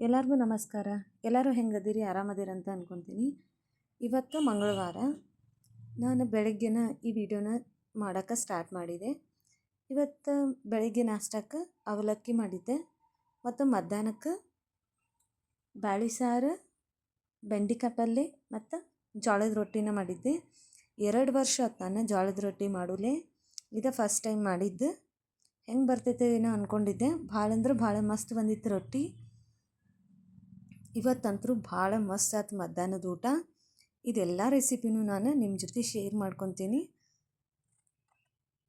ಎಲ್ಲರಿಗೂ ನಮಸ್ಕಾರ. ಎಲ್ಲರೂ ಹೆಂಗದಿರಿ? ಆರಾಮದಿರಿ ಅಂತ ಅಂದ್ಕೊತೀನಿ ಇವತ್ತು ಮಂಗಳವಾರ. ನಾನು ಬೆಳಗ್ಗೆನ ಈ ವಿಡಿಯೋನ ಮಾಡೋಕ್ಕೆ ಸ್ಟಾರ್ಟ್ ಮಾಡಿದೆ. ಇವತ್ತು ಬೆಳಗ್ಗೆ ನಾಷ್ಟಕ್ಕೆ ಅವಲಕ್ಕಿ ಮಾಡಿದ್ದೆ. ಮತ್ತು ಮಧ್ಯಾಹ್ನಕ್ಕೆ ಬ್ಯಾಳಿ ಸಾರು, ಬೆಂಡಿಕಾಯಿ ಪಲ್ಯ ಮತ್ತು ಜೋಳದ ರೊಟ್ಟಿನ ಮಾಡಿದ್ದೆ. ಎರಡು ವರ್ಷ ನಾನು ಜೋಳದ ರೊಟ್ಟಿ ಮಾಡೂಲೆ. ಇದು ಫಸ್ಟ್ ಟೈಮ್ ಮಾಡಿದ್ದು. ಹೆಂಗೆ ಬರ್ತೈತೆ ಏನೋ ಅಂದ್ಕೊಂಡಿದ್ದೆ ಭಾಳ ಅಂದ್ರೆ ಭಾಳ ಮಸ್ತ್ ಬಂದಿತ್ತು ರೊಟ್ಟಿ. ಇವತ್ತಂತರೂ ಭಾಳ ಮಸ್ತ್ ಆಯ್ತು ಮಧ್ಯಾಹ್ನದ ಊಟ. ಇದೆಲ್ಲ ರೆಸಿಪಿನೂ ನಾನು ನಿಮ್ಮ ಜೊತೆ ಶೇರ್ ಮಾಡ್ಕೊತೀನಿ.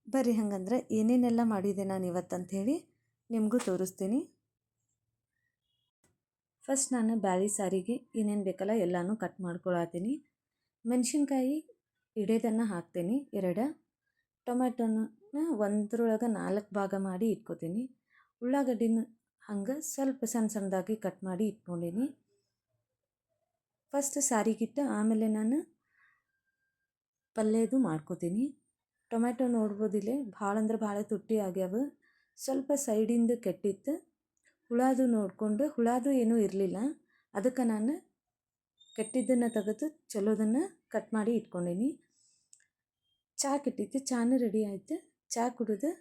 ಬರ್ರಿ ಹಂಗಂದ್ರೆ ಏನೇನೆಲ್ಲ ಮಾಡಿದೆ ನಾನು ಇವತ್ತಂತ ಹೇಳಿ ನಿಮಗೂ ತೋರಿಸ್ತೀನಿ. ಫಸ್ಟ್ ನಾನು ಬ್ಯಾಳಿ ಸಾರಿಗೆ ಏನೇನು ಬೇಕಲ್ಲ ಎಲ್ಲನೂ ಕಟ್ ಮಾಡ್ಕೊಳತ್ತೀನಿ. ಮೆಣಸಿನ್ಕಾಯಿ ಇಡೇದನ್ನು ಹಾಕ್ತೀನಿ ಎರಡು. ಟೊಮ್ಯಾಟೊನ ಒಂದರೊಳಗೆ ನಾಲ್ಕು ಭಾಗ ಮಾಡಿ ಇಟ್ಕೋತೀನಿ. ಉಳ್ಳಾಗಡ್ಡಿನ ಹಂಗೆ ಸ್ವಲ್ಪ ಸಣ್ಣ ಸಣ್ಣದಾಗಿ ಕಟ್ ಮಾಡಿ ಇಟ್ಕೊಂಡೀನಿ. ಫಸ್ಟ್ ಸಾರಿಗಿಟ್ಟು ಆಮೇಲೆ ನಾನು ಪಲ್ಯದು ಮಾಡ್ಕೋತೀನಿ. ಟೊಮ್ಯಾಟೊ ನೋಡ್ಬೋದಿಲ್ಲ, ಭಾಳ ಅಂದ್ರೆ ಭಾಳ ತುಟ್ಟಿ ಆಗ್ಯಾವ. ಸ್ವಲ್ಪ ಸೈಡಿಂದ ಕೆಟ್ಟಿತ್ತು ಹುಳದು ನೋಡಿಕೊಂಡು, ಹುಳದು ಏನೂ ಇರಲಿಲ್ಲ. ಅದಕ್ಕೆ ನಾನು ಕೆಟ್ಟಿದ್ದನ್ನು ತೆಗೆದು ಚಲೋದನ್ನು ಕಟ್ ಮಾಡಿ ಇಟ್ಕೊಂಡೀನಿ. ಚಹಾ ಕೆಟ್ಟಿತ್ತು, ಚಾನು ರೆಡಿ ಆಯಿತು. ಚಹಾ ಕುಡಿದು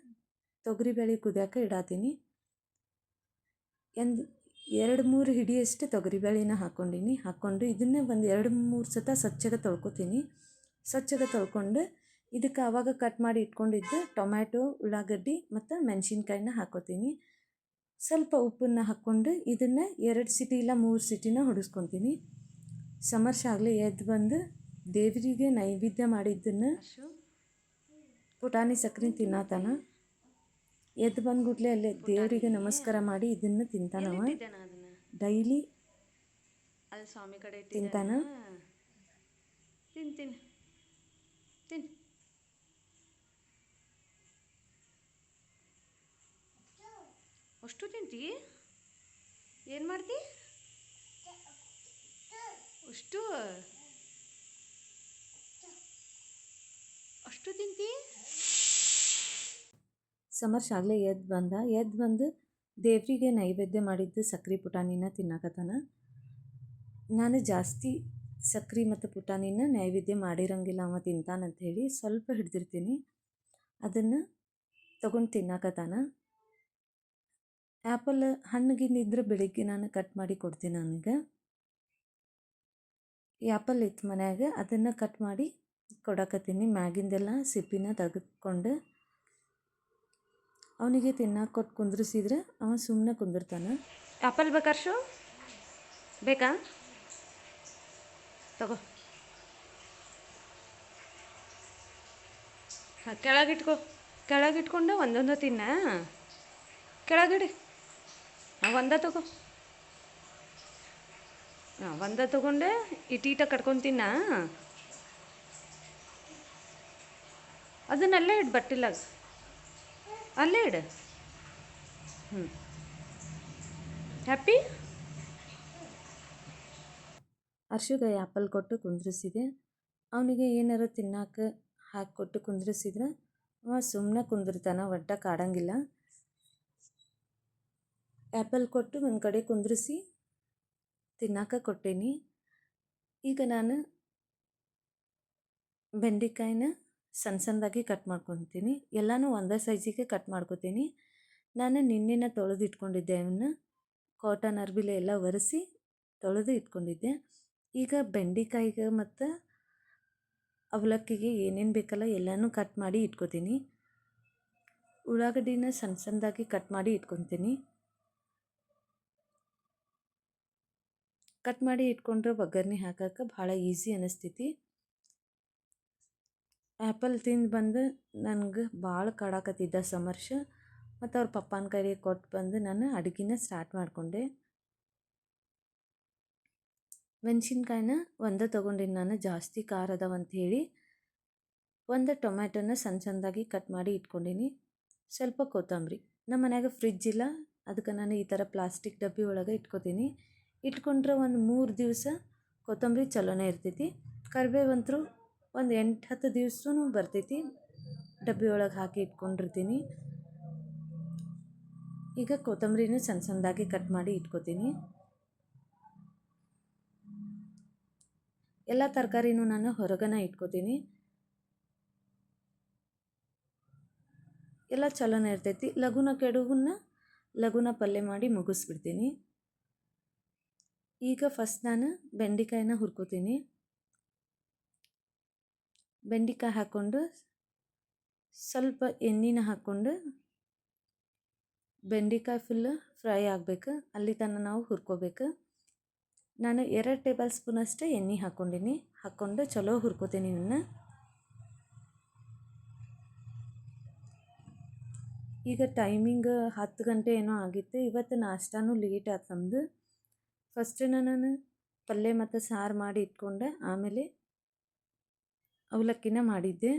ತೊಗರಿಬೇಳೆ ಕುದಿಯೋಕೆ ಇಡಾತೀನಿ. ಒಂದು ಎರಡು ಮೂರು ಹಿಡಿಯಷ್ಟು ತೊಗರಿಬೇಳೆನ ಹಾಕ್ಕೊಂಡಿನಿ. ಹಾಕ್ಕೊಂಡು ಇದನ್ನೇ ಒಂದು ಎರಡು ಮೂರು ಸತ ಸ್ವಚ್ಛಗೆ ತೊಳ್ಕೊತೀನಿ. ಸ್ವಚ್ಛಗೆ ತೊಳ್ಕೊಂಡು ಇದಕ್ಕೆ ಆವಾಗ ಕಟ್ ಮಾಡಿ ಇಟ್ಕೊಂಡಿದ್ದು ಟೊಮ್ಯಾಟೊ, ಉಳ್ಳಾಗಡ್ಡಿ ಮತ್ತು ಮೆಣಸಿನ್ಕಾಯಿನ ಹಾಕ್ಕೋತೀನಿ. ಸ್ವಲ್ಪ ಉಪ್ಪನ್ನು ಹಾಕ್ಕೊಂಡು ಇದನ್ನು ಎರಡು ಸಿಟಿ ಇಲ್ಲ ಮೂರು ಸಿಟಿನ ಹೊಡಿಸ್ಕೊತೀನಿ. ಸಮರ್ಶ ಆಗಲಿ ಎದ್ದು ಬಂದು ದೇವರಿಗೆ ನೈವೇದ್ಯ ಮಾಡಿದ್ದನ್ನು ಪುಟಾಣಿ ಸಕ್ಕರೆ ತಿನ್ನತಾನ ಎದ್ದು ಬಂದ್ಬಿಟ್ಲೆ ಅಲ್ಲೇ ದೇವರಿಗೆ ನಮಸ್ಕಾರ ಮಾಡಿ ಇದನ್ನು ತಿಂತಾನವ ಡೈಲಿ ಅಲ್ಲಿ ಸ್ವಾಮಿ ಕಡೆ ತಿಂತಾನ? ತಿಂತೀನಿ. ತಿನ್ ತಿನ್. ಅಷ್ಟು ತಿಂತಿ? ಏನು ಮಾಡ್ತಿ? ಅಷ್ಟು? ಅಷ್ಟು ತಿಂತಿ? ಸಮರ್ಶ ಆಗಲೇ ಎದ್ದು ಬಂದ. ಎದ್ದು ಬಂದು ದೇವರಿಗೆ ನೈವೇದ್ಯ ಮಾಡಿದ್ದು ಸಕ್ರೆ ಪುಟಾಣಿನ ತಿನ್ನಕತ್ತಾನ ನಾನು ಜಾಸ್ತಿ ಸಕ್ರೆ ಮತ್ತು ಪುಟಾಣಿನ ನೈವೇದ್ಯ ಮಾಡಿರಂಗಿಲ್ಲ ಅವ ತಿಂತಾನಂತ ಹೇಳಿ ಸ್ವಲ್ಪ ಹಿಡ್ದಿರ್ತೀನಿ. ಅದನ್ನು ತೊಗೊಂಡು ತಿನ್ನಕತ್ತಾನ ಆ್ಯಪಲ್ ಹಣ್ಣುಗಿಂದಿದ್ರೆ ಬೆಳಿಗ್ಗೆ ನಾನು ಕಟ್ ಮಾಡಿ ಕೊಡ್ತೀನಿ ನನಗೆ. ಆ್ಯಪಲ್ ಇತ್ತು ಮನ್ಯಾಗ ಅದನ್ನು ಕಟ್ ಮಾಡಿ ಕೊಡಕತ್ತೀನಿ. ಮ್ಯಾಗಿಂದೆಲ್ಲ ಸಿಪ್ಪಿನ ತೆಗೆದುಕೊಂಡು ಅವನಿಗೆ ತಿನ್ನಕ್ಕೆ ಕೊಟ್ಟು ಕುಂದ್ರಿಸಿದ್ರೆ ಅವ ಸುಮ್ಮನೆ ಕುಂದಿರ್ತಾನೆ. ಆಪಲ್ ಬೇಕಾರ್ಶು ಬೇಕಾ? ತಗೋ. ಹಾಂ, ಕೆಳಗಿಟ್ಕೋ, ಕೆಳಗಿಟ್ಕೊಂಡು ಒಂದೊಂದು ತಿನ್ನ. ಕೆಳಗಿಡಿ. ಹಾಂ, ಒಂದ ತಗೋ. ಹಾಂ, ಒಂದ ತಗೊಂಡೆ ಇಟೀಟ ಕಟ್ಕೊಂಡು ತಿನ್ನ. ಅದನ್ನೆಲ್ಲ ಇಟ್ಟು ಬಟ್ಟಿಲಾಗ. ಅಲ್ಲೇ ಇಡು. ಹ್ಞೂ ಹ್ಯಾಪಿ ಅರ್ಶಿಗೆ ಆ್ಯಪಲ್ ಕೊಟ್ಟು ಕುಂದ್ರಿಸಿದೆ. ಅವನಿಗೆ ಏನಾರು ತಿನ್ನಕ್ಕೆ ಹಾಕಿ ಕೊಟ್ಟು ಕುಂದ್ರಿಸಿದ್ರೆ ಅವ ಸುಮ್ಮನೆ ಕುಂದಿರ್ತಾನೆ, ಒಟ್ಟ ಕಾಡಂಗಿಲ್ಲ. ಆ್ಯಪಲ್ ಕೊಟ್ಟು ಒಂದು ಕಡೆ ಕುಂದ್ರಿಸಿ ತಿನ್ನಕ್ಕೆ ಕೊಟ್ಟೇನಿ. ಈಗ ನಾನು ಬೆಂಡೆಕಾಯಿನ ಸಣ್ಣ ಸಣ್ಣದಾಗಿ ಕಟ್ ಮಾಡ್ಕೊತೀನಿ. ಎಲ್ಲನೂ ಒಂದೇ ಸೈಜಿಗೆ ಕಟ್ ಮಾಡ್ಕೊತೀನಿ. ನಾನು ನಿನ್ನೆನ ತೊಳೆದು ಇಟ್ಕೊಂಡಿದ್ದೆ ಅವನ್ನ. ಕಾಟನ್, ಅರ್ಬಿಲೆ ಎಲ್ಲ ಒರೆಸಿ ತೊಳೆದು ಇಟ್ಕೊಂಡಿದ್ದೆ. ಈಗ ಬೆಂಡೆಕಾಯಿಗೆ ಮತ್ತು ಅವಲಕ್ಕಿಗೆ ಏನೇನು ಬೇಕಲ್ಲ ಎಲ್ಲನೂ ಕಟ್ ಮಾಡಿ ಇಟ್ಕೊತೀನಿ. ಉಳ್ಳಾಗಡ್ಡಿನ ಸಣ್ಣ ಸಣ್ಣದಾಗಿ ಕಟ್ ಮಾಡಿ ಇಟ್ಕೊತೀನಿ. ಕಟ್ ಮಾಡಿ ಇಟ್ಕೊಂಡ್ರೆ ಒಗ್ಗರಣೆ ಹಾಕಕ್ಕೆ ಭಾಳ ಈಸಿ ಅನ್ನಿಸ್ತೈತಿ ಆ್ಯಪಲ್ ತಿಂದು ಬಂದು ನನಗೆ ಭಾಳ ಕಾಡಾಕತ್ತಿದ್ದ ಸಮರ್ಷ ಮತ್ತು ಅವ್ರ ಪಪ್ಪನ ಕೈಗೆ ಕೊಟ್ಟು ಬಂದು ನಾನು ಅಡುಗೆನ ಸ್ಟಾರ್ಟ್ ಮಾಡಿಕೊಂಡೆ. ಮೆಣಸಿನ್ಕಾಯಿನ ಒಂದು ತೊಗೊಂಡಿನಿ ನಾನು, ಜಾಸ್ತಿ ಖಾರ ಅದಾವಂತ ಹೇಳಿ. ಒಂದು ಟೊಮ್ಯಾಟೋನ ಸಣ್ಣ ಸಣ್ಣದಾಗಿ ಕಟ್ ಮಾಡಿ ಇಟ್ಕೊಂಡಿನಿ. ಸ್ವಲ್ಪ ಕೊತ್ತಂಬರಿ. ನಮ್ಮ ಮನ್ಯಾಗ ಫ್ರಿಜ್ ಇಲ್ಲ ಅದಕ್ಕೆ ನಾನು ಈ ಥರ ಪ್ಲಾಸ್ಟಿಕ್ ಡಬ್ಬಿ ಒಳಗೆ ಇಟ್ಕೊತೀನಿ. ಇಟ್ಕೊಂಡ್ರೆ ಒಂದು ಮೂರು ದಿವಸ ಕೊತ್ತಂಬರಿ ಚಲೋನೇ ಇರ್ತೈತಿ. ಕರಿಬೇವಂತರೂ ಒಂದು ಎಂಟು ಹತ್ತು ದಿವ್ಸವೂ ಬರ್ತೈತಿ. ಡಬ್ಬಿ ಒಳಗೆ ಹಾಕಿ ಇಟ್ಕೊಂಡಿರ್ತೀನಿ. ಈಗ ಕೊತ್ತಂಬರಿನ ಸಣ್ಣ ಸಣ್ಣದಾಗಿ ಕಟ್ ಮಾಡಿ ಇಟ್ಕೋತೀನಿ. ಎಲ್ಲ ತರಕಾರಿನೂ ನಾನು ಹೊರಗನ ಇಟ್ಕೋತೀನಿ. ಎಲ್ಲ ಚಲೋನೇ ಇರ್ತೈತಿ. ಲಘುನ ಕೆಡುಗನ್ನ ಲಘುನ ಪಲ್ಯ ಮಾಡಿ ಮುಗಿಸ್ಬಿಡ್ತೀನಿ. ಈಗ ಫಸ್ಟ್ ನಾನು ಬೆಂಡೆಕಾಯಿನ ಹುರ್ಕೋತೀನಿ. ಬೆಂಡೆಕಾಯಿ ಹಾಕ್ಕೊಂಡು ಸ್ವಲ್ಪ ಎಣ್ಣೆನ ಹಾಕ್ಕೊಂಡು ಬೆಂಡೆಕಾಯಿ ಫುಲ್ ಫ್ರೈ ಆಗಬೇಕು. ಅಲ್ಲಿ ತನಕ ನಾವು ಹುರ್ಕೋಬೇಕು. ನಾನು ಎರಡು ಟೇಬಲ್ ಸ್ಪೂನ್ ಅಷ್ಟೇ ಎಣ್ಣೆ ಹಾಕ್ಕೊಂಡಿನಿ. ಹಾಕ್ಕೊಂಡು ಚಲೋ ಹುರ್ಕೋತೀನಿ ಇವನ್ನ ಈಗ ಟೈಮಿಂಗ್ ಹತ್ತು ಗಂಟೆ ಏನೋ ಆಗಿತ್ತು. ಇವತ್ತು ನಾಷ್ಟಾನೂ ಲೇಟ್ ಆಯ್ತು ನಮ್ಮದು ಫಸ್ಟ್ ನಾನು ಪಲ್ಯ ಮತ್ತು ಸಾರು ಮಾಡಿ ಇಟ್ಕೊಂಡೆ. ಆಮೇಲೆ ಅವಲಕ್ಕಿನ ಮಾಡಿದ್ದೆ.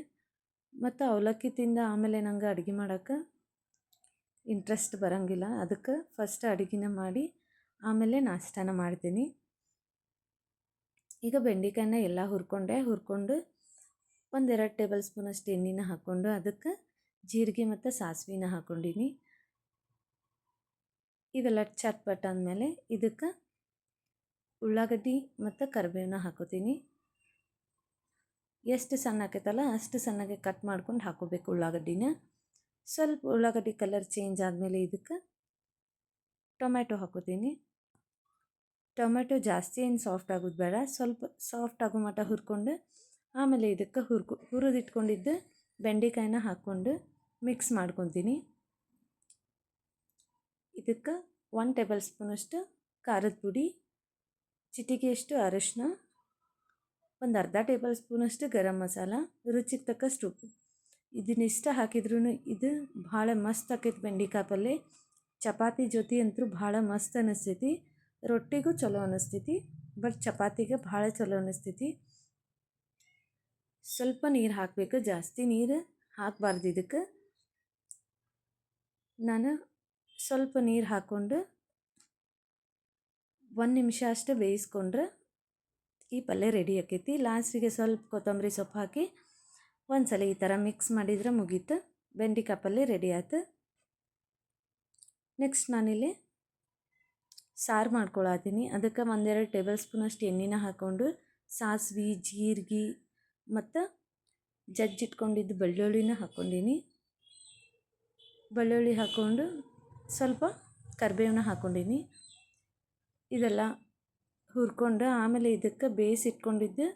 ಮತ್ತು ಅವಲಕ್ಕಿ ತಿಂದ ಆಮೇಲೆ ನಂಗೆ ಅಡುಗೆ ಮಾಡೋಕ್ಕೆ ಇಂಟ್ರೆಸ್ಟ್ ಬರೋಂಗಿಲ್ಲ. ಅದಕ್ಕೆ ಫಸ್ಟ್ ಅಡುಗೆನ ಮಾಡಿ ಆಮೇಲೆ ನಾಷ್ಟಾನ ಮಾಡ್ತೀನಿ. ಈಗ ಬೆಂಡೆಕಾಯನ್ನ ಎಲ್ಲ ಹುರ್ಕೊಂಡೆ. ಹುರ್ಕೊಂಡು ಒಂದೆರಡು ಟೇಬಲ್ ಸ್ಪೂನಷ್ಟು ಎಣ್ಣೆನ ಹಾಕ್ಕೊಂಡು ಅದಕ್ಕೆ ಜೀರಿಗೆ ಮತ್ತು ಸಾಸಿವೆನ ಹಾಕ್ಕೊಂಡಿನಿ ಇವೆಲ್ಲ ಚಟ್ಪಟ್ ಅಂದಮೇಲೆ ಇದಕ್ಕೆ ಉಳ್ಳಾಗಡ್ಡಿ ಮತ್ತು ಕರಿಬೇವನ್ನ ಹಾಕೋತೀನಿ. ಎಷ್ಟು ಸಣ್ಣ ಆಕೈತಲ್ಲ ಅಷ್ಟು ಸಣ್ಣಗೆ ಕಟ್ ಮಾಡ್ಕೊಂಡು ಹಾಕೋಬೇಕು ಉಳ್ಳಾಗಡ್ಡಿನ. ಸ್ವಲ್ಪ ಉಳ್ಳಾಗಡ್ಡಿ ಕಲರ್ ಚೇಂಜ್ ಆದಮೇಲೆ ಇದಕ್ಕೆ ಟೊಮ್ಯಾಟೊ ಹಾಕೋತೀನಿ. ಟೊಮೆಟೊ ಜಾಸ್ತಿ ಏನು ಸಾಫ್ಟ್ ಆಗೋದು ಬೇಡ, ಸ್ವಲ್ಪ ಸಾಫ್ಟ್ ಆಗೋ ಮಟ್ಟ ಹುರ್ಕೊಂಡು ಆಮೇಲೆ ಇದಕ್ಕೆ ಹುರ್ಕೊ, ಹುರಿದಿಟ್ಕೊಂಡಿದ್ದು ಬೆಂಡೆಕಾಯಿನ ಹಾಕ್ಕೊಂಡು ಮಿಕ್ಸ್ ಮಾಡ್ಕೊತೀನಿ. ಇದಕ್ಕೆ ಒನ್ ಟೇಬಲ್ ಸ್ಪೂನಷ್ಟು ಖಾರದ ಪುಡಿ, ಚಿಟಿಕೆಯಷ್ಟು ಅರಿಶಿನ ಒಂದು ಅರ್ಧ ಟೇಬಲ್ ಸ್ಪೂನಷ್ಟು ಗರಂ ಮಸಾಲ, ರುಚಿಗೆ ತಕ್ಕಷ್ಟು ಉಪ್ಪು. ಇದನ್ನಿಷ್ಟ ಹಾಕಿದ್ರೂ ಇದು ಭಾಳ ಮಸ್ತ್ ಆಕೈತಿ ಬೆಂಡಿಕಾಯಿ ಪಲ್ಯ ಚಪಾತಿ ಜೊತೆ ಅಂತೂ ಭಾಳ ಮಸ್ತ್ ಅನ್ನಿಸ್ತೈತಿ ರೊಟ್ಟಿಗೂ ಚಲೋ ಅನ್ನಿಸ್ತೈತಿ ಬಟ್ ಚಪಾತಿಗೆ ಭಾಳ ಚಲೋ ಅನ್ನಿಸ್ತೈತಿ ಸ್ವಲ್ಪ ನೀರು ಹಾಕಬೇಕು, ಜಾಸ್ತಿ ನೀರು ಹಾಕಬಾರ್ದು ಇದಕ್ಕೆ. ನಾನು ಸ್ವಲ್ಪ ನೀರು ಹಾಕ್ಕೊಂಡು ಒಂದು ನಿಮಿಷ ಅಷ್ಟು ಬೇಯಿಸ್ಕೊಂಡ್ರೆ ಈ ಪಲ್ಯ ರೆಡಿ ಆಕೈತಿ ಲಾಸ್ಟಿಗೆ ಸ್ವಲ್ಪ ಕೊತ್ತಂಬರಿ ಸೊಪ್ಪು ಹಾಕಿ ಒಂದ್ಸಲ ಈ ಥರ ಮಿಕ್ಸ್ ಮಾಡಿದ್ರೆ ಮುಗೀತು. ಬೆಂಡಿಕಾಯಿ ಪಲ್ಯ ರೆಡಿ ಆಯ್ತು. ನೆಕ್ಸ್ಟ್ ನಾನಿಲ್ಲಿ ಸಾರು ಮಾಡ್ಕೊಳತ್ತೀನಿ. ಅದಕ್ಕೆ ಒಂದೆರಡು ಟೇಬಲ್ ಸ್ಪೂನಷ್ಟು ಎಣ್ಣೆನ ಹಾಕ್ಕೊಂಡು ಸಾಸಿವೆ, ಜೀರಿಗೆ ಮತ್ತು ಜಜ್ಜಿಟ್ಕೊಂಡಿದ್ದು ಬೆಳ್ಳುಳ್ಳಿನ ಹಾಕ್ಕೊಂಡೀನಿ. ಬೆಳ್ಳುಳ್ಳಿ ಹಾಕ್ಕೊಂಡು ಸ್ವಲ್ಪ ಕರಿಬೇವನ್ನ ಹಾಕ್ಕೊಂಡೀನಿ. ಇದೆಲ್ಲ ಹುರ್ಕೊಂಡು ಆಮೇಲೆ ಇದಕ್ಕೆ ಬೇಯಿಸಿಟ್ಕೊಂಡಿದ್ದು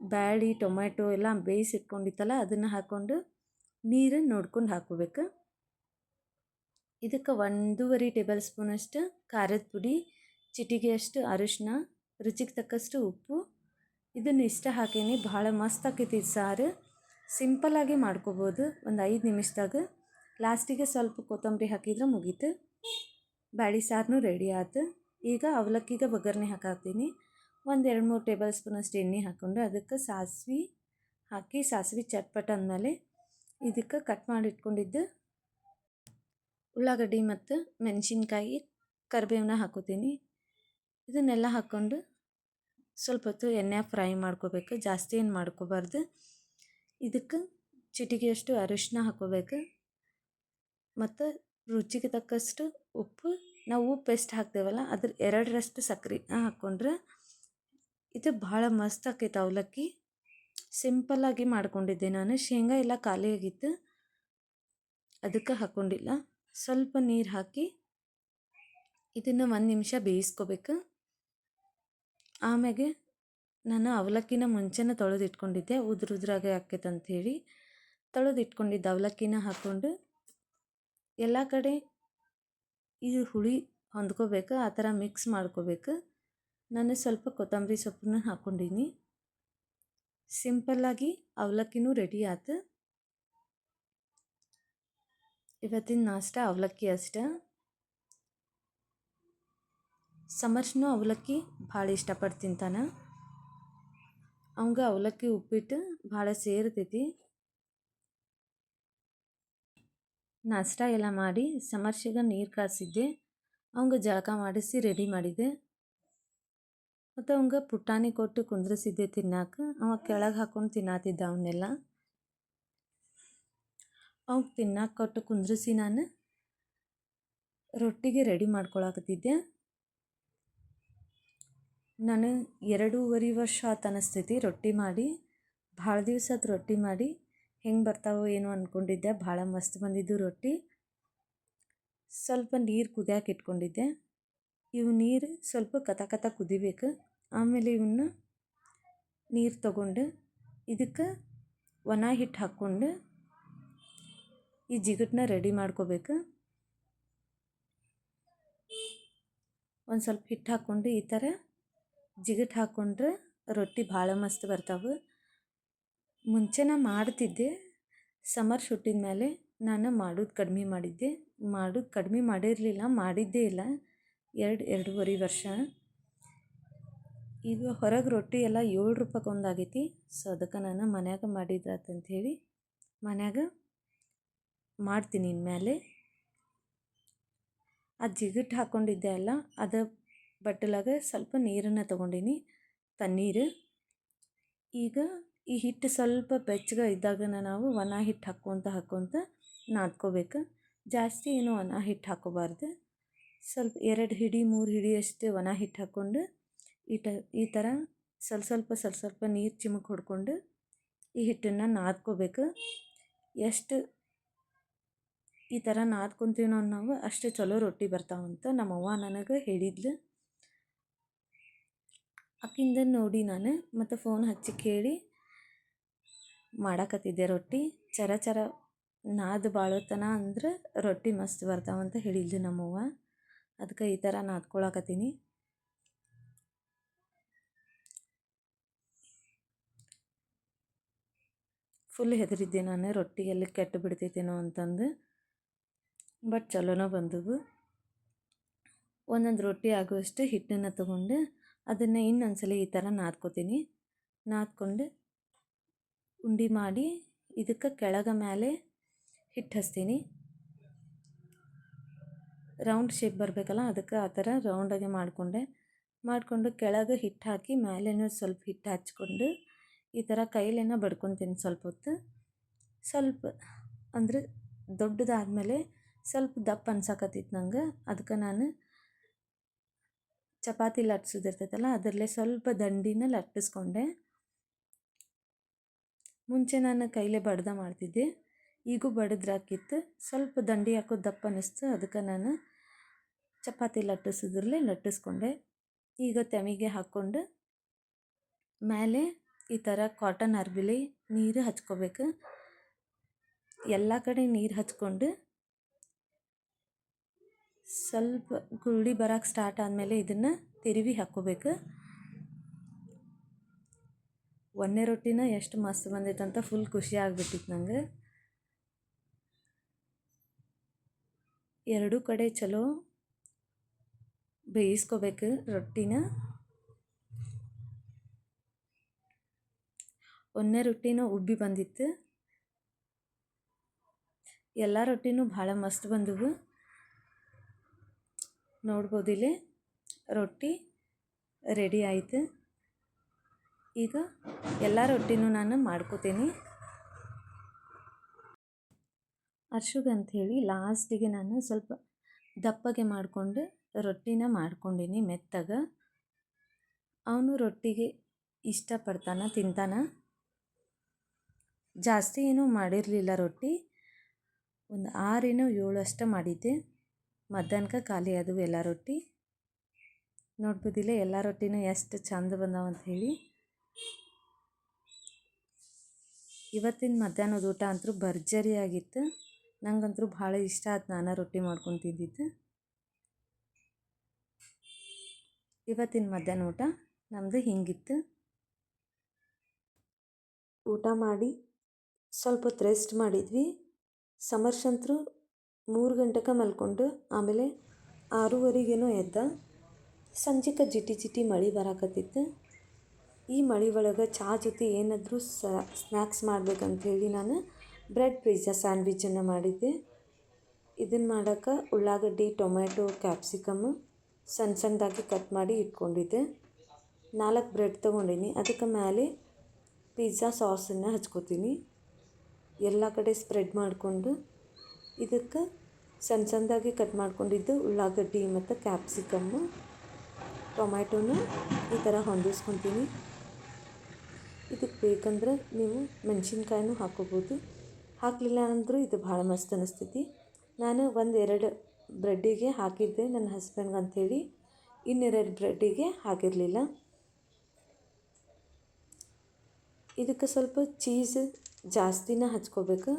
ಬ್ಯಾಳಿ ಟೊಮೆಟೊ ಎಲ್ಲ ಬೇಯಿಸಿಟ್ಕೊಂಡಿತ್ತಲ್ಲ ಅದನ್ನು ಹಾಕ್ಕೊಂಡು ನೀರನ್ನು ನೋಡ್ಕೊಂಡು ಹಾಕೋಬೇಕು. ಇದಕ್ಕೆ ಒಂದೂವರೆ ಟೇಬಲ್ ಸ್ಪೂನಷ್ಟು ಖಾರದ ಪುಡಿ ಚಿಟಿಗೆಯಷ್ಟು ಅರಿಶಿನ ರುಚಿಗೆ ತಕ್ಕಷ್ಟು ಉಪ್ಪು. ಇದನ್ನು ಇಷ್ಟ ಹಾಕೀನಿ, ಭಾಳ ಮಸ್ತ್ ಆಕೈತಿ ಸಾರು. ಸಿಂಪಲ್ಲಾಗಿ ಮಾಡ್ಕೋಬೋದು, ಒಂದು ಐದು ನಿಮಿಷದಾಗ. ಲಾಸ್ಟಿಗೆ ಸ್ವಲ್ಪ ಕೊತ್ತಂಬರಿ ಹಾಕಿದ್ರೆ ಮುಗೀತು. ಬ್ಯಾಳಿ ಸಾರನು ರೆಡಿ ಆಯ್ತು ಈಗ ಅವಲಕ್ಕಿಗೆ ಒಗ್ಗರಣೆ ಹಾಕಾಕ್ತೀನಿ. ಒಂದು ಎರಡು ಮೂರು ಟೇಬಲ್ ಸ್ಪೂನಷ್ಟು ಎಣ್ಣೆ ಹಾಕ್ಕೊಂಡು ಅದಕ್ಕೆ ಸಾಸಿವೆ ಹಾಕಿ, ಸಾಸಿವೆ ಚಟ್ಪಟ್ ಅಂದಮೇಲೆ ಇದಕ್ಕೆ ಕಟ್ ಮಾಡಿ ಇಟ್ಕೊಂಡಿದ್ದು ಉಳ್ಳಾಗಡ್ಡಿ ಮತ್ತು ಮೆಣಸಿನ್ಕಾಯಿ ಕರಿಬೇವನ್ನ ಹಾಕೋತೀನಿ. ಇದನ್ನೆಲ್ಲ ಹಾಕ್ಕೊಂಡು ಸ್ವಲ್ಪ ಹೊತ್ತು ಎಣ್ಣೆ ಫ್ರೈ ಮಾಡ್ಕೋಬೇಕು, ಜಾಸ್ತಿ ಏನು ಮಾಡ್ಕೋಬಾರ್ದು. ಇದಕ್ಕೆ ಚಿಟಿಗೆಯಷ್ಟು ಅರಿಶಿನ ಹಾಕೋಬೇಕು ಮತ್ತು ರುಚಿಗೆ ತಕ್ಕಷ್ಟು ಉಪ್ಪು ನಾವು ಪೇಸ್ಟ್ ಹಾಕ್ತೇವಲ್ಲ ಅದ್ರ ಎರಡರಷ್ಟು ಸಕ್ಕರೆ ಹಾಕ್ಕೊಂಡ್ರೆ ಇದು ಭಾಳ ಮಸ್ತ್ ಆಕೈತೆ ಅವಲಕ್ಕಿ. ಸಿಂಪಲ್ಲಾಗಿ ಮಾಡ್ಕೊಂಡಿದ್ದೆ ನಾನು. ಶೇಂಗಾ ಎಲ್ಲ ಖಾಲಿಯಾಗಿತ್ತು ಅದಕ್ಕೆ ಹಾಕ್ಕೊಂಡಿಲ್ಲ ಸ್ವಲ್ಪ ನೀರು ಹಾಕಿ ಇದನ್ನು ಒಂದು ನಿಮಿಷ ಬೇಯಿಸ್ಕೋಬೇಕು. ಆಮ್ಯಾಗೆ ನಾನು ಅವಲಕ್ಕಿನ ಮುಂಚೆನೇ ತೊಳೆದಿಟ್ಕೊಂಡಿದ್ದೆ. ಇಟ್ಕೊಂಡಿದ್ದೆ ಉದ್ರ ಉದ್ರಾಗೆ ಆಕೈತೆ ಅಂಥೇಳಿ ತೊಳೆದಿಟ್ಕೊಂಡಿದ್ದೆ ಅವಲಕ್ಕಿನ ಹಾಕ್ಕೊಂಡು. ಎಲ್ಲ ಕಡೆ ಇದು ಹುಳಿ ಹೊಂದ್ಕೋಬೇಕು, ಆ ಥರ ಮಿಕ್ಸ್ ಮಾಡ್ಕೋಬೇಕು. ನಾನು ಸ್ವಲ್ಪ ಕೊತ್ತಂಬರಿ ಸೊಪ್ಪನ್ನ ಹಾಕ್ಕೊಂಡೀನಿ ಸಿಂಪಲ್ಲಾಗಿ ಅವಲಕ್ಕಿನೂ ರೆಡಿ ಆಯ್ತು ಇವತ್ತಿನ ನಾಷ್ಟ ಅವಲಕ್ಕಿ ಅಷ್ಟೆ. ಸಮರ್ಸ್ನೂ ಅವಲಕ್ಕಿ ಭಾಳ ಇಷ್ಟಪಟ್ಟು ತಿಂತಾನೆ ಅವಂಗ ಅವಲಕ್ಕಿ ಉಪ್ಪಿಟ್ಟು ಭಾಳ ಸೇರ್ತೈತಿ. ನಾಷ್ಟ ಎಲ್ಲ ಮಾಡಿ ಸಮರ್ಸಿಗೆ ನೀರು ಕಾಸಿದ್ದೆ ಅವಂಗ ಜಳಕ ಮಾಡಿಸಿ ರೆಡಿ ಮಾಡಿದೆ. ಮತ್ತು ಅವಂಗ ಪುಟಾಣಿ ಕೊಟ್ಟು ಕುಂದ್ರಿಸಿದ್ದೆ ತಿನ್ನಾಕ. ಅವ ಕೆಳಗೆ ಹಾಕೊಂಡು ತಿನ್ನತ್ತಿದ್ದ ಅವನ್ನೆಲ್ಲ ಅವ್ಗೆ ತಿನ್ನಕ್ಕೆ ಕೊಟ್ಟು ಕುಂದ್ರಿಸಿ ನಾನು ರೊಟ್ಟಿಗೆ ರೆಡಿ ಮಾಡ್ಕೊಳಕತ್ತಿದ್ದೆ. ನಾನು ಎರಡೂವರೆ ವರ್ಷ ಆತು ಅನಿಸ್ತೈತಿ ರೊಟ್ಟಿ ಮಾಡಿ. ಭಾಳ ದಿವಸ ರೊಟ್ಟಿ ಮಾಡಿ. ಹೆಂಗೆ ಬರ್ತಾವೋ ಏನೋ ಅಂದ್ಕೊಂಡಿದ್ದೆ ಭಾಳ ಮಸ್ತ್ ಬಂದಿದ್ದು ರೊಟ್ಟಿ. ಸ್ವಲ್ಪ ನೀರು ಕುದಿಯಾಕೆ ಇಟ್ಕೊಂಡಿದ್ದೆ. ಇವು ನೀರು ಸ್ವಲ್ಪ ಕತ ಕತ ಕುದಿಬೇಕು. ಆಮೇಲೆ ಇವನ್ನ ನೀರು ತಗೊಂಡು ಇದಕ್ಕೆ ಒಣ ಹಿಟ್ಟು ಹಾಕ್ಕೊಂಡು ಈ ಜಿಗಟ್ನ ರೆಡಿ ಮಾಡ್ಕೋಬೇಕು. ಒಂದು ಸ್ವಲ್ಪ ಹಿಟ್ಟು ಹಾಕ್ಕೊಂಡು ಈ ಥರ ಜಿಗಟ್ ಹಾಕ್ಕೊಂಡ್ರೆ ರೊಟ್ಟಿ ಭಾಳ ಮಸ್ತ್ ಬರ್ತಾವೆ. ಮುಂಚೆ ನಾ ಮಾಡ್ತಿದ್ದೆ. ಸಮರ್ ಶೂಟಿನ ಮೇಲೆ ನಾನು ಮಾಡೋದು ಕಡಿಮೆ ಮಾಡಿದ್ದೆ. ಮಾಡೋದು ಕಡಿಮೆ ಮಾಡಿರಲಿಲ್ಲ ಮಾಡಿದ್ದೇ ಇಲ್ಲ. ಎರಡು, ಎರಡೂವರೆ ವರ್ಷ. ಈಗ ಹೊರಗೆ ರೊಟ್ಟಿ ಎಲ್ಲ ಏಳು ರೂಪಾಯಿ ಒಂದಾಗೈತಿ ಸೊ ಅದಕ್ಕೆ ನಾನು ಮನ್ಯಾಗ ಮಾಡಿದ್ರಾತಂಥೇಳಿ ಮನ್ಯಾಗ ಮಾಡ್ತೀನಿ ಇನ್ಮೇಲೆ ಆ ಜಿಗಟ್ ಹಾಕ್ಕೊಂಡಿದ್ದೆ ಅಲ್ಲ, ಅದು ಬಟ್ಟಲಾಗ ಸ್ವಲ್ಪ ನೀರನ್ನು ತಗೊಂಡೀನಿ, ತಣ್ಣೀರು. ಈಗ ಈ ಹಿಟ್ಟು ಸ್ವಲ್ಪ ಬೆಚ್ಚಗೆ ಇದ್ದಾಗ ನಾವು ಒಣ ಹಿಟ್ಟು ಹಾಕ್ಕೊತ ಹಾಕ್ಕೊತ ನಾದ್ಕೋಬೇಕು. ಜಾಸ್ತಿ ಏನು ಒಣ ಹಿಟ್ಟು ಹಾಕೋಬಾರ್ದು ಸ್ವಲ್ಪ ಎರಡು ಹಿಡಿ, ಮೂರು ಹಿಡಿಯಷ್ಟು ಒಣ ಹಿಟ್ಟು ಹಾಕ್ಕೊಂಡು ಈ ಈ ಥರ ಸ್ವಲ್ಪ ಸ್ವಲ್ಪ ಸ್ವಲ್ಪ ಸ್ವಲ್ಪ ನೀರು ಚಿಮುಕ್ ಹೊಡ್ಕೊಂಡು ಈ ಹಿಟ್ಟನ್ನು ನಾದ್ಕೋಬೇಕು. ಎಷ್ಟು ಈ ಥರ ನಾದ್ಕೊತೀವಿ ನಾವು ಅಷ್ಟು ಚಲೋ ರೊಟ್ಟಿ ಬರ್ತಾವಂತ ನಮ್ಮವ್ವ ನನಗೆ ಹೇಳಿದ್ಲು. ಆಕಿಂದ ನೋಡಿ ನಾನು ಮತ್ತು ಫೋನ್ ಹಚ್ಚಿ ಕೇಳಿ ಮಾಡಾಕತ್ತಿದ್ದೆ ರೊಟ್ಟಿ. ಚರ ಚರ ನಾದ್ ಬಾಳೋತನ ಅಂದ್ರೆ ರೊಟ್ಟಿ ಮಸ್ತ್ ಬರ್ತಾವಂತ ಹೇಳಿದ್ಲು ನಮ್ಮವ್ವ. ಅದಕ್ಕೆ ಈ ಥರ ನಾದ್ಕೊಳಕತ್ತೀನಿ. ಫುಲ್ ಹೆದರಿದ್ದೆ ನಾನು ರೊಟ್ಟಿ ಎಲ್ಲಿ ಕೆಟ್ಟು ಬಿಡ್ತೈತೇನೋ ಅಂತಂದು. ಬಟ್ ಚಲೋನೋ ಬಂದವು ಒಂದೊಂದು ರೊಟ್ಟಿ ಆಗುವಷ್ಟು ಹಿಟ್ಟನ್ನು ತಗೊಂಡು ಅದನ್ನು ಇನ್ನೊಂದ್ಸಲ ಈ ಥರ ನಾದ್ಕೋತೀನಿ. ನಾದ್ಕೊಂಡು ಉಂಡೆ ಮಾಡಿ ಇದಕ್ಕೆ ಕೆಳಗ ಮೇಲೆ ಹಿಟ್ಟು ಹಚ್ತೀನಿ. ರೌಂಡ್ ಶೇಪ್ ಬರಬೇಕಲ್ಲ, ಅದಕ್ಕೆ ಆ ಥರ ರೌಂಡಾಗೆ ಮಾಡಿಕೊಂಡೆ. ಮಾಡಿಕೊಂಡು ಕೆಳಗೆ ಹಿಟ್ಟು ಹಾಕಿ ಮೇಲೇನೂ ಸ್ವಲ್ಪ ಹಿಟ್ಟು ಹಚ್ಕೊಂಡು ಈ ಥರ ಕೈಲೇನ ಬಡ್ಕೊತೀನಿ ಸ್ವಲ್ಪ ಹೊತ್ತು. ಸ್ವಲ್ಪ ಅಂದರೆ ದೊಡ್ಡದಾದಮೇಲೆ ಸ್ವಲ್ಪ ದಪ್ಪ ಅನ್ಸಕತ್ತಿತ್ತು ನಂಗೆ. ಅದಕ್ಕೆ ನಾನು ಚಪಾತಿ ಲಟ್ಸೋದಿರ್ತೈತಲ್ಲ, ಅದರಲ್ಲೇ ಸ್ವಲ್ಪ ದಂಡಿನ ಲಟ್ಟಿಸ್ಕೊಂಡೆ. ಮುಂಚೆ ನಾನು ಕೈಲೇ ಬಡ್ದ ಮಾಡ್ತಿದ್ದೆ, ಈಗೂ ಬಡಿದ್ರಾಕಿತ್ತು ಸ್ವಲ್ಪ ದಂಡಿ ಹಾಕೋ ದಪ್ಪ ಅನ್ನಿಸ್ತು ಅದಕ್ಕೆ ನಾನು ಚಪಾತಿ ಲಟ್ಟಿಸಿದ್ರಲ್ಲೇ ಲಟ್ಟಿಸ್ಕೊಂಡೆ. ಈಗ ತೆಮಿಗೆ ಹಾಕ್ಕೊಂಡು ಮೇಲೆ ಈ ಥರ ಕಾಟನ್ ಅರ್ಬಿಲಿ ನೀರು ಹಚ್ಕೋಬೇಕು. ಎಲ್ಲ ಕಡೆ ನೀರು ಹಚ್ಕೊಂಡು ಸ್ವಲ್ಪ ಗುಳ್ಳಿ ಬರೋಕೆ ಸ್ಟಾರ್ಟ್ ಆದಮೇಲೆ ಇದನ್ನು ತಿರುವಿ ಹಾಕ್ಕೋಬೇಕು. ಒಂದೇ ರೊಟ್ಟಿನ ಎಷ್ಟು ಮಸ್ತ್ ಬಂದೈತೆ ಅಂತ ಫುಲ್ ಖುಷಿ ಆಗ್ಬಿಟ್ಟಿತ್ತು ನಂಗೆ. ಎರಡೂ ಕಡೆ ಚಲೋ ಬೇಯಿಸ್ಕೋಬೇಕು ರೊಟ್ಟಿನ. ಒಂದೇ ರೊಟ್ಟಿನ ಉಬ್ಬಿ ಬಂದಿತ್ತು. ಎಲ್ಲ ರೊಟ್ಟಿನೂ ಭಾಳ ಮಸ್ತ್ ಬಂದವು. ನೋಡ್ಬೋದು ಇಲ್ಲಿ ರೊಟ್ಟಿ ರೆಡಿ ಆಯಿತು. ಈಗ ಎಲ್ಲ ರೊಟ್ಟಿನೂ ನಾನು ಮಾಡ್ಕೋತೀನಿ. ಅರ್ಶುಗಂಥೇಳಿ ಲಾಸ್ಟಿಗೆ ನಾನು ಸ್ವಲ್ಪ ದಪ್ಪಗೆ ಮಾಡಿಕೊಂಡು ರೊಟ್ಟಿನ ಮಾಡ್ಕೊಂಡೀನಿ ಮೆತ್ತಗ. ಅವನು ರೊಟ್ಟಿಗೆ ಇಷ್ಟಪಡ್ತಾನೆ, ತಿಂತಾನೆ. ಜಾಸ್ತಿ ಏನೂ ಮಾಡಿರಲಿಲ್ಲ ರೊಟ್ಟಿ. ಒಂದು ಆರೇನೋ ಏಳು ಅಷ್ಟು ಮಾಡಿದ್ದೆ. ಮಧ್ಯಾಹ್ನಕ್ಕೆ ಖಾಲಿ ಆದವು ಎಲ್ಲ ರೊಟ್ಟಿ. ನೋಡ್ಬೋದಿಲ್ಲ, ಎಲ್ಲ ರೊಟ್ಟಿನೂ ಎಷ್ಟು ಚಂದ ಬಂದಾವ ಅಂತ ಹೇಳಿ ಇವತ್ತಿನ ಮಧ್ಯಾಹ್ನದ ಊಟ ಅಂತೂ ಭರ್ಜರಿ ಆಗಿತ್ತು ನಂಗಂತೂ ಭಾಳ ಇಷ್ಟ ಆಯ್ತು ನಾನು ರೊಟ್ಟಿ ಮಾಡ್ಕೊಂಡು ತಿಂದಿದ್ದು. ಇವತ್ತಿನ ಮಧ್ಯಾಹ್ನ ಊಟ ನಮ್ಮದು ಹಿಂಗಿತ್ತು. ಊಟ ಮಾಡಿ ಸ್ವಲ್ಪ ಹೊತ್ತು ರೆಸ್ಟ್ ಮಾಡಿದ್ವಿ. ಸಮರ್ಷಂತರು ಮೂರು ಗಂಟೆಗೆ ಮಲ್ಕೊಂಡು ಆಮೇಲೆ ಆರೂವರೆಗೇನೋ ಎದ್ದ. ಸಂಜೆಗೆ ಜಿಟಿ ಜಿಟಿ ಮಳೆ ಬರಾಕತ್ತಿತ್ತು. ಈ ಮಳೆ ಒಳಗೆ ಚಹಾ ಜೊತೆ ಏನಾದರೂ ಸ್ನ್ಯಾಕ್ಸ್ ಮಾಡ್ಬೇಕಂಥೇಳಿ ನಾನು ಬ್ರೆಡ್ ಪಿಜ್ಜಾ ಸ್ಯಾಂಡ್ವಿಚನ್ನು ಮಾಡಿದ್ದೆ. ಇದನ್ನು ಮಾಡೋಕೆ ಉಳ್ಳಾಗಡ್ಡಿ, ಟೊಮ್ಯಾಟೊ ಕ್ಯಾಪ್ಸಿಕಮ್ ಸಣ್ಣ ಸಣ್ಣದಾಗಿ ಕಟ್ ಮಾಡಿ ಇಟ್ಕೊಂಡಿದ್ದೆ. ನಾಲ್ಕು ಬ್ರೆಡ್ ತೊಗೊಂಡೀನಿ. ಅದಕ್ಕೆ ಮೇಲೆ ಪಿಜ್ಜಾ ಸಾಸನ್ನು ಹಚ್ಕೋತೀನಿ. ಎಲ್ಲ ಕಡೆ ಸ್ಪ್ರೆಡ್ ಮಾಡಿಕೊಂಡು ಇದಕ್ಕೆ ಸಣ್ಣ ಸಣ್ಣದಾಗಿ ಕಟ್ ಮಾಡ್ಕೊಂಡಿದ್ದು ಉಳ್ಳಾಗಡ್ಡಿ ಮತ್ತು ಕ್ಯಾಪ್ಸಿಕಮ್ಮು ಟೊಮ್ಯಾಟೊನ ಈ ಥರ ಹೊಂದಿಸ್ಕೊತೀನಿ. ಇದಕ್ಕೆ ಬೇಕಂದ್ರೆ ನೀವು ಮೆಣಸಿನ್ಕಾಯಿನೂ ಹಾಕೋಬೋದು. ಹಾಕಲಿಲ್ಲ ಅಂದರೂ ಇದು ಭಾಳ ಮಸ್ತ್ ಅನ್ನಿಸ್ತೈತಿ ನಾನು ಒಂದು ಎರಡು ಬ್ರೆಡ್ಡಿಗೆ ಹಾಕಿದ್ದೆ ನನ್ನ ಹಸ್ಬೆಂಡ್ಗೆ ಅಂಥೇಳಿ ಇನ್ನೆರಡು ಬ್ರೆಡ್ಡಿಗೆ ಹಾಕಿರಲಿಲ್ಲ. ಇದಕ್ಕೆ ಸ್ವಲ್ಪ ಚೀಸ್ ಜಾಸ್ತಿನ ಹಚ್ಕೋಬೇಕು.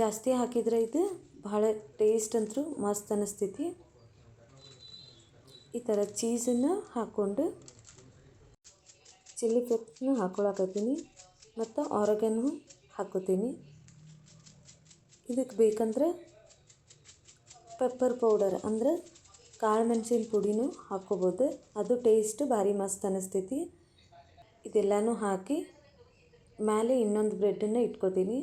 ಜಾಸ್ತಿ ಹಾಕಿದ್ರೆ ಇದು ಭಾಳ ಟೇಸ್ಟ್ ಅಂತೂ ಮಸ್ತ್ ಅನ್ನಿಸ್ತೈತಿ ಈ ಥರ ಚೀಸನ್ನು ಹಾಕ್ಕೊಂಡು ಚಿಲ್ಲಿ ಫ್ಲೇಕ್ಸ್ನ ಹಾಕೊಳಕತ್ತೀನಿ ಮತ್ತು ಆರೋಗ್ಯನೂ ಹಾಕೋತೀನಿ. ಇದಕ್ಕೆ ಬೇಕಂದ್ರೆ ಪೆಪ್ಪರ್ ಪೌಡರ್ ಅಂದ್ರೆ ಕಾಳು ಮೆಣಸಿನ ಪುಡಿನೂ ಹಾಕ್ಕೋಬೋದು. ಅದು ಟೇಸ್ಟ್ ಭಾರಿ ಮಸ್ತ್ ಅನ್ನಿಸ್ತೈತಿ ಇದೆಲ್ಲನೂ ಹಾಕಿ ಮೇಲೆ ಇನ್ನೊಂದು ಬ್ರೆಡ್ಡನ್ನು ಇಟ್ಕೋತೀನಿ.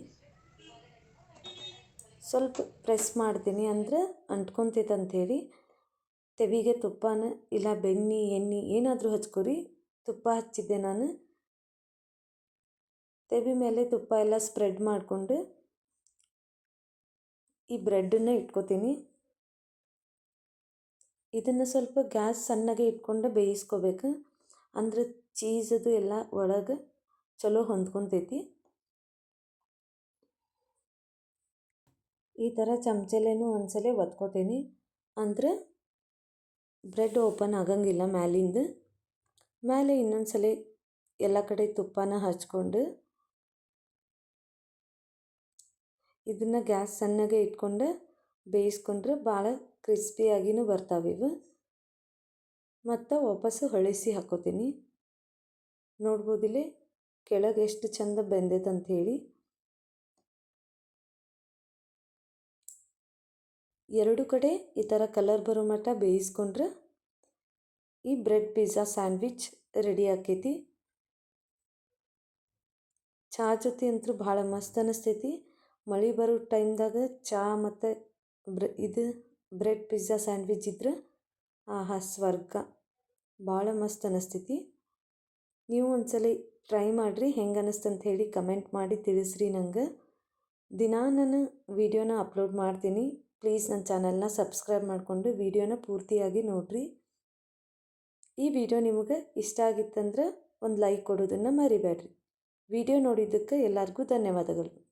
ಸ್ವಲ್ಪ ಪ್ರೆಸ್ ಮಾಡ್ತೀನಿ ಅಂದ್ರೆ ಅಂಟ್ಕೊತೈತೆ ಅಂಥೇಳಿ ತೆವಿಗೆ ತುಪ್ಪನ ಇಲ್ಲ ಬೆಣ್ಣೆ ಎಣ್ಣೆ ಏನಾದರೂ ಹಚ್ಕೊರಿ. ತುಪ್ಪ ಹಚ್ಚಿದ್ದೆ ನಾನು. ತೆವಿ ಮೇಲೆ ತುಪ್ಪ ಎಲ್ಲ ಸ್ಪ್ರೆಡ್ ಮಾಡಿಕೊಂಡು ಈ ಬ್ರೆಡ್ಡನ್ನು ಇಟ್ಕೋತೀನಿ. ಇದನ್ನು ಸ್ವಲ್ಪ ಗ್ಯಾಸ್ ಸಣ್ಣಗೆ ಇಟ್ಕೊಂಡು ಬೇಯಿಸ್ಕೋಬೇಕು. ಅಂದ್ರೆ ಚೀಸದು ಎಲ್ಲ ಒಳಗೆ ಚಲೋ ಹೊಂದ್ಕೊತೈತಿ. ಈ ಥರ ಚಮಚಲೇನು ಒಂದ್ಸಲ ಒತ್ಕೋತೀನಿ. ಅಂದ್ರೆ ಬ್ರೆಡ್ ಓಪನ್ ಆಗಂಗಿಲ್ಲ ಮ್ಯಾಲಿಂದ. ಮೇಲೆ ಇನ್ನೊಂದು ಸಲ ಎಲ್ಲ ಕಡೆ ತುಪ್ಪನ ಹಚ್ಕೊಂಡು ಇದನ್ನು ಗ್ಯಾಸ್ ಸಣ್ಣಗೆ ಇಟ್ಕೊಂಡು ಬೇಯಿಸ್ಕೊಂಡ್ರೆ ಭಾಳ ಕ್ರಿಸ್ಪಿಯಾಗಿನೂ ಬರ್ತಾವೆ ಇವು. ಮತ್ತು ವಾಪಸ್ಸು ಹೊಳಿಸಿ ಹಾಕೋತೀನಿ. ನೋಡ್ಬೋದಿಲ್ಲಿ ಕೆಳಗೆ ಎಷ್ಟು ಚಂದ ಅಂಥೇಳಿ ಎರಡು ಕಡೆ ಈ ಥರ ಕಲರ್ ಬರೋ ಮಟ್ಟ ಬೇಯಿಸ್ಕೊಂಡ್ರೆ ಈ ಬ್ರೆಡ್ ಪಿಜ್ಜಾ ಸ್ಯಾಂಡ್ವಿಚ್ ರೆಡಿ ಆಕೈತಿ. ಚಹಾ ಜೊತೆ ಅಂತೂ ಭಾಳ ಮಸ್ತ್ ಅನ್ನಿಸ್ತೈತಿ ಮಳೆ ಬರೋ ಟೈಮ್ದಾಗ ಚಹಾ ಮತ್ತು ಬ್ರ, ಇದು ಬ್ರೆಡ್ ಪಿಜ್ಜಾ ಸ್ಯಾಂಡ್ವಿಚ್ ಇದ್ರೆ ಆಹಾ ಸ್ವರ್ಗ. ಭಾಳ ಮಸ್ತ್ ಅನ್ನಿಸ್ತೈತಿ ನೀವು ಒಂದ್ಸಲ ಟ್ರೈ ಮಾಡಿರಿ, ಹೆಂಗೆ ಅನ್ನಿಸ್ತಂತ ಹೇಳಿ ಕಮೆಂಟ್ ಮಾಡಿ ತಿಳಿಸ್ರಿ ನಂಗೆ. ದಿನಾ ನಾನು ವೀಡಿಯೋನ ಅಪ್ಲೋಡ್ ಮಾಡ್ತೀನಿ. ಪ್ಲೀಸ್ ನನ್ನ ಚಾನಲ್ನ ಸಬ್ಸ್ಕ್ರೈಬ್ ಮಾಡಿಕೊಂಡು ವೀಡಿಯೋನ ಪೂರ್ತಿಯಾಗಿ ನೋಡಿರಿ. ಈ ವಿಡಿಯೋ ನಿಮಗೆ ಇಷ್ಟ ಆಗಿತ್ತಂದ್ರೆ ಒಂದು ಲೈಕ್ ಕೊಡೋದನ್ನು ಮರಿಬೇಡ್ರಿ. ವಿಡಿಯೋ ನೋಡಿದ್ದಕ್ಕೆ ಎಲ್ಲರಿಗೂ ಧನ್ಯವಾದಗಳು.